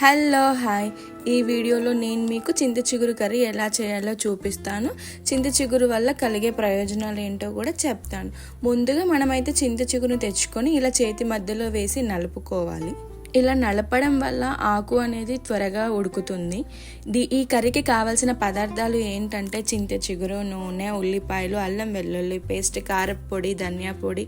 Hello hi. ఈ వీడియోలో నేను మీకు చింత చిగురు కర్రీ ఎలా చేయాలో చూపిస్తాను. చింత చిగురు వల్ల కలిగే ప్రయోజనాలు ఏంటో కూడా చెప్తాను. ముందుగా మనమైతే చింత చిగురుని తెచ్చుకొని ఇలా చేతి మధ్యలో వేసి నలుపుకోవాలి. ఇలా నలపడం వల్ల ఆకు అనేది త్వరగా ఉడుకుతుంది. ది ఈ కర్రీకి కావాల్సిన పదార్థాలు ఏంటంటే చింత చిగురు నూనె ఉల్లిపాయలు అల్లం వెల్లుల్లి పేస్ట్ కారపొడి ధనియా పొడి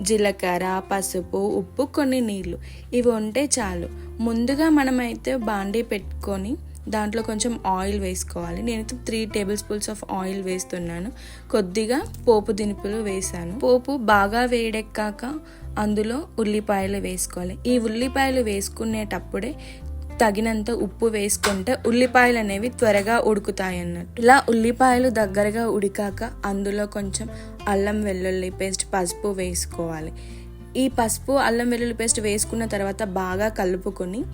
జీలకర్ర పసుపు ఉప్పు కొన్ని నీళ్ళు ఇవి ఉంటే చాలు. ముందుగా మనమైతే బాండీ పెట్టుకొని దాంట్లో కొంచెం ఆయిల్ వేసుకోవాలి. నేనైతే three table spoons of oil వేస్తున్నాను. కొద్దిగా పోపు దినుపులు వేసాను. పోపు బాగా వేడెక్కాక అందులో ఉల్లిపాయలు వేసుకోవాలి. ఈ ఉల్లిపాయలు వేసుకునేటప్పుడే తగినంత ఉప్పు వేసుకుంటే ఉల్లిపాయలు అనేవి త్వరగా ఉడుకుతాయి అన్నట్టు. ఇలా ఉల్లిపాయలు దగ్గరగా ఉడికాక అందులో కొంచెం అల్లం వెల్లుల్లి పేస్ట్ పసుపు వేసుకోవాలి. ఈ పసుపు అల్లం వెల్లుల్లి పేస్ట్ వేసుకున్న తర్వాత బాగా కలుపుకొని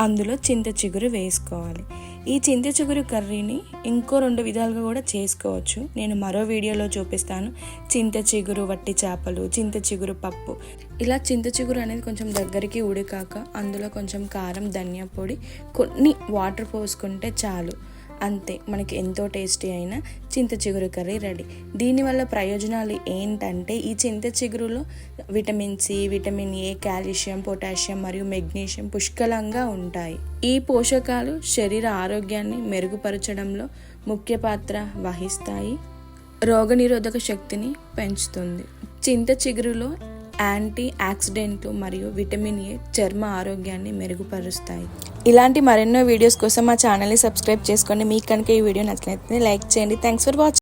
అందులో చింత చిగురు వేసుకోవాలి. ఈ చింత చిగురు కర్రీని ఇంకో రెండు విధాలుగా కూడా చేసుకోవచ్చు. నేను మరో వీడియోలో చూపిస్తాను. చింత చిగురు వట్టి చేపలు చింత చిగురు పప్పు. ఇలా చింత చిగురు అనేది కొంచెం దగ్గరికి ఉడికాక అందులో కొంచెం కారం ధనియా పొడి కొన్ని వాటర్ పోసుకుంటే చాలు. అంతే మనకి ఎంతో టేస్టీ అయిన చింత చిగురు కర్రీ రెడీ. దీనివల్ల ప్రయోజనాలు ఏంటంటే ఈ చింత చిగురులో vitamin C vitamin A calcium potassium మరియు మెగ్నీషియం పుష్కలంగా ఉంటాయి. ఈ పోషకాలు శరీర ఆరోగ్యాన్ని మెరుగుపరచడంలో ముఖ్య పాత్ర వహిస్తాయి. రోగనిరోధక శక్తిని పెంచుతుంది. చింత చిగురులో యాంటీ ఆక్సిడెంట్లు మరియు విటమిన్ ఏ చర్మ ఆరోగ్యాన్ని మెరుగుపరుస్తాయి. ఇలాంటి మరెన్నో వీడియోస్ కోసం మా ఛానల్ని సబ్స్క్రైబ్ చేసుకోండి. మీకు కనుక ఈ వీడియో నచ్చినట్లయితే లైక్ చేయండి. Thanks for watching